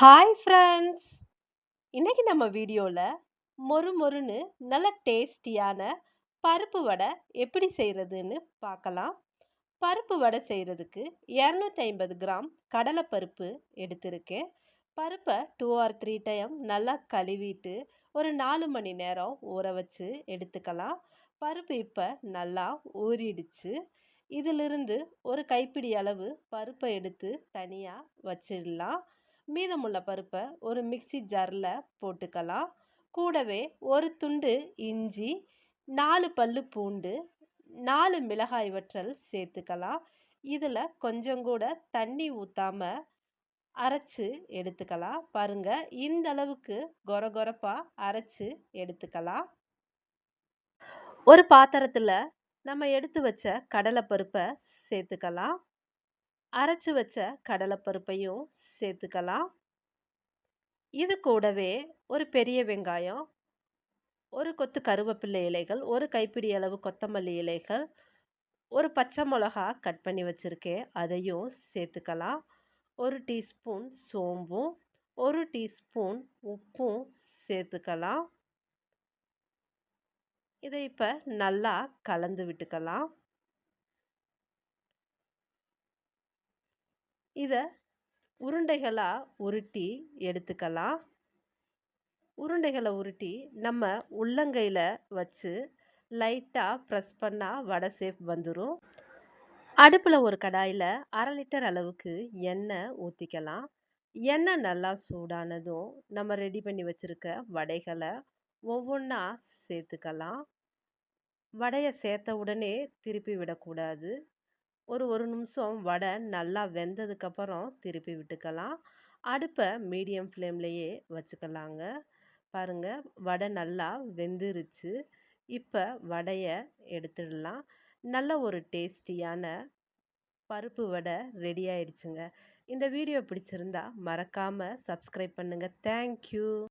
Hi friends இன்றைக்கி நம்ம வீடியோவில் மொறு மொறுன்னு நல்ல டேஸ்டியான பருப்பு வடை எப்படி செய்கிறதுன்னு பார்க்கலாம். பருப்பு வடை செய்கிறதுக்கு இரநூத்தி ஐம்பது கிராம் கடலைப்பருப்பு எடுத்திருக்கேன். பருப்பை டூ ஆர் த்ரீ டைம் நல்லா கழுவிட்டு ஒரு நாலு மணி நேரம் ஊற வச்சு எடுத்துக்கலாம். பருப்பு இப்போ நல்லா ஊறிடுச்சு. இதிலிருந்து ஒரு கைப்பிடி அளவு பருப்பை எடுத்து தனியாக வச்சிடலாம். மீதமுள்ள பருப்பை ஒரு மிக்சி ஜாரில் போட்டுக்கலாம். கூடவே ஒரு துண்டு இஞ்சி நாலு பல்லு பூண்டு நாலு மிளகாய் வற்றல் சேர்த்துக்கலாம். இதில் கொஞ்சம் கூட தண்ணி ஊற்றாமல் அரைச்சி எடுத்துக்கலாம். பாருங்கள் இந்த அளவுக்கு கொர கொரப்பாக அரைச்சி எடுத்துக்கலாம். ஒரு பாத்திரத்தில் நம்ம எடுத்து வச்ச கடலைப்பருப்பை சேர்த்துக்கலாம். அரைச்சி வச்ச கடலைப்பருப்பையும் சேர்த்துக்கலாம். இது கூடவே ஒரு பெரிய வெங்காயம் ஒரு கொத்து கருவேப்பிள்ளை இலைகள் ஒரு கைப்பிடி அளவு கொத்தமல்லி இலைகள் ஒரு பச்சை மிளகா கட் பண்ணி வச்சுருக்கேன். அதையும் சேர்த்துக்கலாம். ஒரு டீஸ்பூன் சோம்பும் ஒரு டீஸ்பூன் உப்பும் சேர்த்துக்கலாம். இதை இப்போ நல்லா கலந்து விட்டுக்கலாம். இதை உருண்டைகளாக உருட்டி எடுத்துக்கலாம். உருண்டைகளை உருட்டி நம்ம உள்ளங்கையில் வச்சு லைட்டாக ப்ரெஸ் பண்ணால் வடை சேஃப் வந்துடும் அடுப்பில் ஒரு கடாயில் அரை லிட்டர் அளவுக்கு எண்ணெய் ஊற்றிக்கலாம் எண்ணெய் நல்லா சூடானதும் நம்ம ரெடி பண்ணி வச்சுருக்க வடைகளை ஒவ்வொன்றா சேர்த்துக்கலாம். வடையை சேர்த்த உடனே திருப்பி விடக்கூடாது. ஒரு ஒரு நிமிஷம் வடை நல்லா வெந்ததுக்கப்புறம் திருப்பி விட்டுக்கலாம். அடுப்பை மீடியம் ஃப்ளேம்லேயே வச்சுக்கலாங்க. பாருங்கள் வடை நல்லா வெந்துருச்சு. இப்போ வடையை எடுத்துடலாம். நல்ல ஒரு டேஸ்டியான பருப்பு வடை ரெடி ஆயிடுச்சுங்க. இந்த வீடியோ பிடிச்சிருந்தா மறக்காமல் சப்ஸ்கிரைப் பண்ணுங்கள் தேங்க்யூ.